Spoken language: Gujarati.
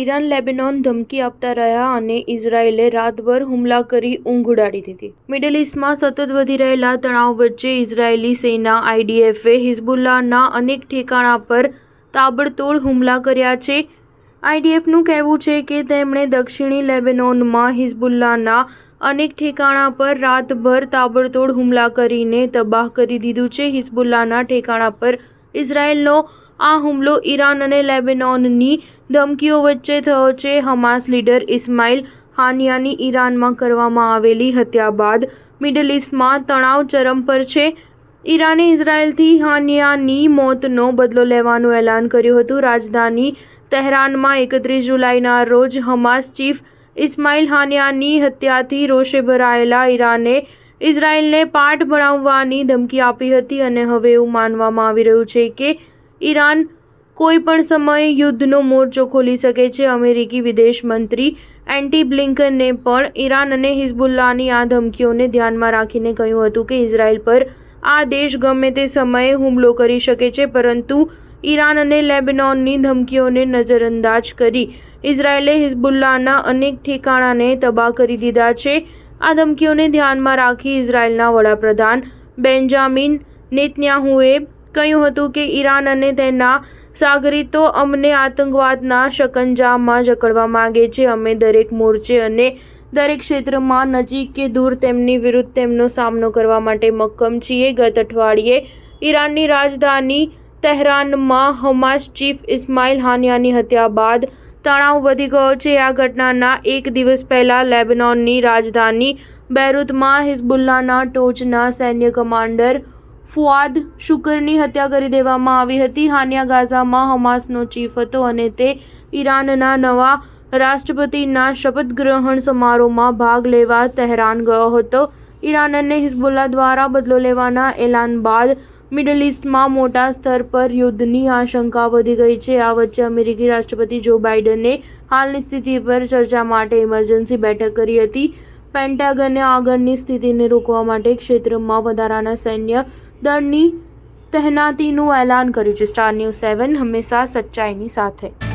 ઈરાન લેબેનોન ધમકી આપતા રહ્યા અને ઇઝરાયેલે રાતભર હુમલા કરી ઊંઘ ઉડાડી દીધી. મિડલ ઇસ્ટમાં સતત વધી રહેલા તણાવ વચ્ચે ઇઝરાયેલી સેના આઈડીએફે હિઝબુલ્લાના અનેક ઠેકાણા પર તાબડતોડ હુમલા કર્યા છે. આઈડીએફનું કહેવું છે કે તેમણે દક્ષિણી લેબેનોનમાં હિઝબુલ્લાના અનેક ઠેકાણા પર રાતભર તાબડતોડ હુમલા કરીને તબાહ કરી દીધું છે. હિઝબુલ્લાના ઠેકાણા પર ઇઝરાયેલનો આ હુમલો ઈરાન અને લેબેનોનની ધમકીઓ વચ્ચે થયો છે. હમાસ લીડર ઇસ્માઇલ હાનિયાની ઈરાનમાં કરવામાં આવેલી હત્યા બાદ મિડલ ઇસ્ટમાં તણાવ ચરમ પર છે. ઈરાને ઇઝરાયલથી હાનિયાની મોતનો બદલો લેવાનું એલાન કર્યું હતું. રાજધાની તહેરાનમાં એકત્રીસ જુલાઈના રોજ હમાસ ચીફ ઇસ્માઇલ હાનિયાની હત્યાથી રોષે ભરાયેલા ઈરાને ઇઝરાયલને પાઠ ભણાવવાની ધમકી આપી હતી અને હવે એવું માનવામાં આવી રહ્યું છે કે ઈરાન કોઈ પણ સમયે યુદ્ધનો મોરચો ખોલી શકે છે. અમેરિકી વિદેશ મંત્રી એન્ટી બ્લિન્કનને પણ ઈરાન અને હિઝબુલ્લાની આ ધમકીઓને ધ્યાનમાં રાખીને કહ્યું હતું કે ઇઝરાયલ પર આ દેશ ગમે તે સમયે હુમલો કરી શકે છે, પરંતુ ઈરાન અને લેબેનોનની ધમકીઓને નજરઅંદાજ કરી ઇઝરાયેલે હિઝબુલ્લાના અનેક ઠેકાણાને તબાહ કરી દીધા છે. આ ધમકીઓને ધ્યાનમાં રાખી ઇઝરાયેલના વડાપ્રધાન બેન્જામિન નેતન્યાહુએ કહ્યું હતું કે ઈરાન અને તેના સાગરીતો અમને આતંકવાદના શકંજામાં જકડવા માંગે છે. અમે દરેક મોરચે અને દરેક ક્ષેત્રમાં નજીક કે દૂર તેમની વિરુદ્ધ તેમનો સામનો કરવા માટે મક્કમ છીએ. ગત અઠવાડિયે ઈરાનની રાજધાની તહેરાનમાં હમાસ ચીફ ઇસ્માઇલ હાનિયાની હત્યા બાદ તણાવ વધી ગયો છે. આ ઘટનાના એક દિવસ પહેલાં લેબનોનની રાજધાની બેરુતમાં હિઝબુલ્લાના ટોચના સૈન્ય કમાન્ડર ફુઆદ શુકરની હત્યા કરી દેવામાં આવી હતી. હાનિયા ગાઝામાં હમાસનો ચીફ હતો અને તે ઈરાનના નવા રાષ્ટ્રપતિના શપથ ગ્રહણ સમારોહમાં ભાગ લેવા તહેરાન ગયો હતો. ઈરાન અને હિઝબુલ્લા દ્વારા બદલો લેવાના એલાન બાદ મિડલ ઇસ્ટમાં મોટા સ્તર પર યુદ્ધની આશંકા વધી ગઈ છે. આ વચ્ચે અમેરિકી રાષ્ટ્રપતિ જો બાઇડને હાલની સ્થિતિ પર ચર્ચા માટે ઇમરજન્સી બેઠક કરી હતી. પેન્ટાગને આગળની સ્થિતિને રોકવા માટે ક્ષેત્રમાં વધારાના સૈન્ય દળની તહેનાતીનું એલાન કર્યું છે. સ્ટાર ન્યૂઝ સેવન હંમેશા સચ્ચાઈની સાથે.